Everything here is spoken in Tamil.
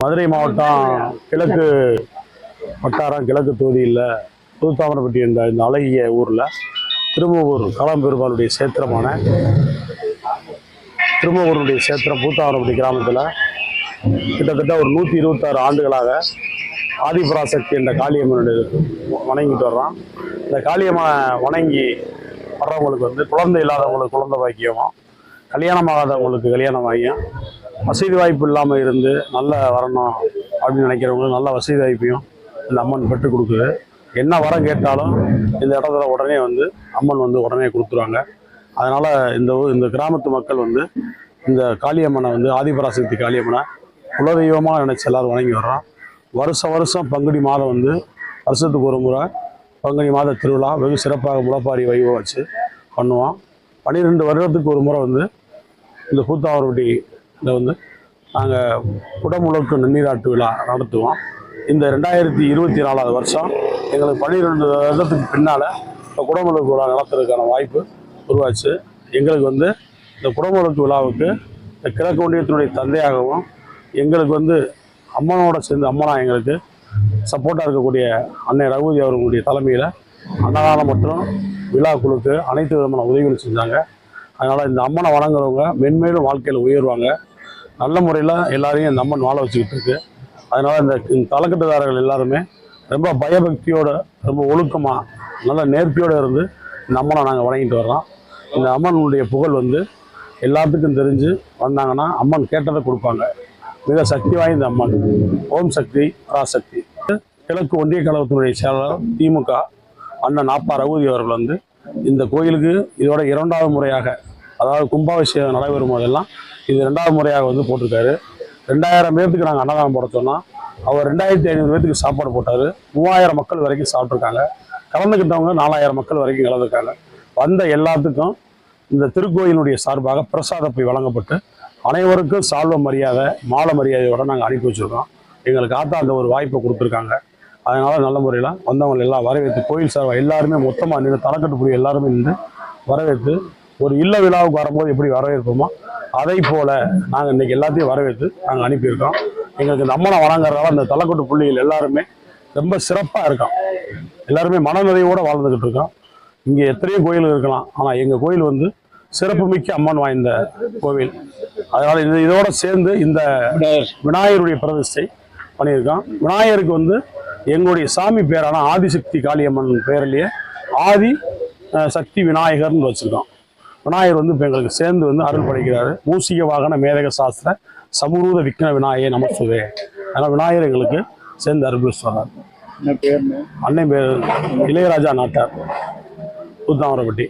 மதுரை மாவட்டம் கிழக்கு வட்டாரம் கிழக்கு தொகுதியில் புதுத்தாமரப்பட்டி என்ற இந்த அழகிய ஊரில் திரும்பூர் களம்பெருமாளுடைய சேத்திரமான திரும்பூருடைய சேத்திரம் பூத்தாமரப்பட்டி கிராமத்தில் கிட்டத்தட்ட ஒரு நூற்றி இருபத்தாறு ஆண்டுகளாக ஆதிபராசக்தி என்ற காளியம்மனுடைய வணங்கிட்டு வர்றோம் இந்த காளியம்மனை வணங்கி வர்றவங்களுக்கு வந்து குழந்தை இல்லாதவங்களுக்கு குழந்தை பாக்கியமும் கல்யாணம் ஆகாதவங்களுக்கு கல்யாணம் ஆகியும் வசதி வாய்ப்பு இல்லாமல் இருந்து நல்ல வரணும் அப்படின்னு நினைக்கிறவங்களுக்கு நல்ல வசதி வாய்ப்பையும் இந்த அம்மன் பெற்றுக் கொடுக்குது. என்ன வரம் கேட்டாலும் இந்த இடத்துல உடனே வந்து அம்மன் வந்து உடனே கொடுத்துருவாங்க. அதனால் இந்த ஊ- இந்த கிராமத்து மக்கள் வந்து இந்த காளியம்மனை வந்து ஆதிபராசக்தி காளியம்மனை குலதெய்வமாக நினச்சி எல்லாரும் வணங்கி வர்றோம். வருஷம் வருஷம் பங்குனி மாதம் வந்து வருஷத்துக்கு ஒரு முறை பங்குனி மாத திருவிழா வெகு சிறப்பாக முளப்பாரி வைபவம் வச்சு பண்ணுவோம். பன்னிரெண்டு வருடத்துக்கு ஒரு முறை வந்து இந்த கூத்தாவரப்பட்டி இதை வந்து நாங்கள் குடமுழுக்கு நன்னீராட்டு விழா நடத்துவோம். இந்த ரெண்டாயிரத்தி இருபத்தி நாலாவது வருஷம் எங்களுக்கு பன்னிரெண்டு வருடத்துக்கு பின்னால் இப்போ குடமுழுக்கு விழா நடத்துறதுக்கான வாய்ப்பு உருவாச்சு. எங்களுக்கு வந்து இந்த குடமுழுக்கு விழாவுக்கு இந்த கிழக்கு ஒன்றியத்தினுடைய தந்தையாகவும் எங்களுக்கு வந்து அம்மனோட சேர்ந்து அம்மனா எங்களுக்கு சப்போர்ட்டாக இருக்கக்கூடிய அன்னை ரகுதி அவர்களுடைய தலைமையில் அன்னதானம் மற்றும் விழா குழுக்கு அனைத்து விதமான உதவிகளும் செஞ்சாங்க. அதனால் இந்த அம்மனை வணங்குறவங்க மென்மேலும் வாழ்க்கையில் உயர்வாங்க. நல்ல முறையில் எல்லாரையும் இந்த அம்மன் வாழ வச்சுக்கிட்டு இருக்கு. அதனால் இந்த தலைக்கட்டுதாரர்கள் எல்லாருமே ரொம்ப பயபக்தியோட ரொம்ப ஒழுக்கமாக நல்ல நேர்த்தியோடு இருந்து இந்த அம்மனை நாங்கள் வணங்கிட்டு வர்றோம். இந்த அம்மனுடைய புகழ் வந்து எல்லாத்துக்கும் தெரிஞ்சு வந்தாங்கன்னா அம்மன் கேட்டதை கொடுப்பாங்க. மிக சக்தி வாய்ந்த அம்மன். ஓம் சக்தி பராசக்தி. கிழக்கு ஒன்றிய கழகத்தினுடைய செயலாளர் திமுக அண்ணன் நாப்பா ரகுதி அவர்கள் வந்து இந்த கோயிலுக்கு இதோட இரண்டாவது முறையாக அதாவது கும்பாபிஷேகம் நடைபெறும் போதெல்லாம் இது ரெண்டாவது முறையாக வந்து போட்டிருக்காரு. ரெண்டாயிரம் பேர்த்துக்கு நாங்கள் அன்னதானம் போட சொன்னோம் அவர் ரெண்டாயிரத்தி ஐநூறு பேர்த்துக்கு சாப்பாடு போட்டார். மூவாயிரம் மக்கள் வரைக்கும் சாப்பிட்ருக்காங்க கலந்துக்கிட்டவங்க நாலாயிரம் மக்கள் வரைக்கும் கலந்துருக்காங்க. வந்த எல்லாத்துக்கும் இந்த திருக்கோயிலுடைய சார்பாக பிரசாதப்பை வழங்கப்பட்டு அனைவருக்கும் சால்வ மரியாதை மாலை மரியாதையோட நாங்கள் அனுப்பி வச்சுருக்கோம். எங்களுக்கு ஆத்தா அந்த ஒரு வாய்ப்பை கொடுத்துருக்காங்க. அதனால் நல்ல முறையில் வந்தவங்களை எல்லாம் வரவேற்று கோயில் சார்பாக எல்லாருமே மொத்தமாக நின்று தலைக்கட்டு புரிய எல்லாருமே நின்று வரவேற்று ஒரு இல்ல விழாவுக்கு வரும்போது எப்படி வரவேற்போமோ அதை போல நாங்கள் இன்னைக்கு எல்லாத்தையும் வரவேற்று நாங்கள் அனுப்பியிருக்கோம். எங்களுக்கு இந்த அம்மனை வணங்குறதால அந்த தலைக்கொட்டு புள்ளிகள் எல்லாருமே ரொம்ப சிறப்பாக இருக்கோம் எல்லாருமே மனநிறைவோடு வாழ்ந்துக்கிட்டு இருக்கோம் இங்கே எத்தனையோ கோயில் இருக்கலாம். ஆனால் எங்கள் கோயில் வந்து சிறப்புமிக்க அம்மன் வாய்ந்த கோவில். அதனால் இது இதோட சேர்ந்து இந்த விநாயகருடைய பிரதிஷ்டை பண்ணியிருக்கோம் விநாயகருக்கு வந்து எங்களுடைய சாமி பேரான ஆதிசக்தி காளியம்மன் பேரிலேயே ஆதி சக்தி விநாயகர்னு வச்சுருக்கோம் விநாயகர் வந்து இப்போ எங்களுக்கு சேர்ந்து வந்து அருள் படைக்கிறாரு மூசிக வாகன மேதக சாஸ்திர சமுரூத விக்ன விநாயகர் நமஸ்துவே அதனால் விநாயகர் எங்களுக்கு சேர்ந்து அருள் சொல்றார் அன்னை பேர் இளையராஜா நாட்டார். புத்தாமரப்பட்டி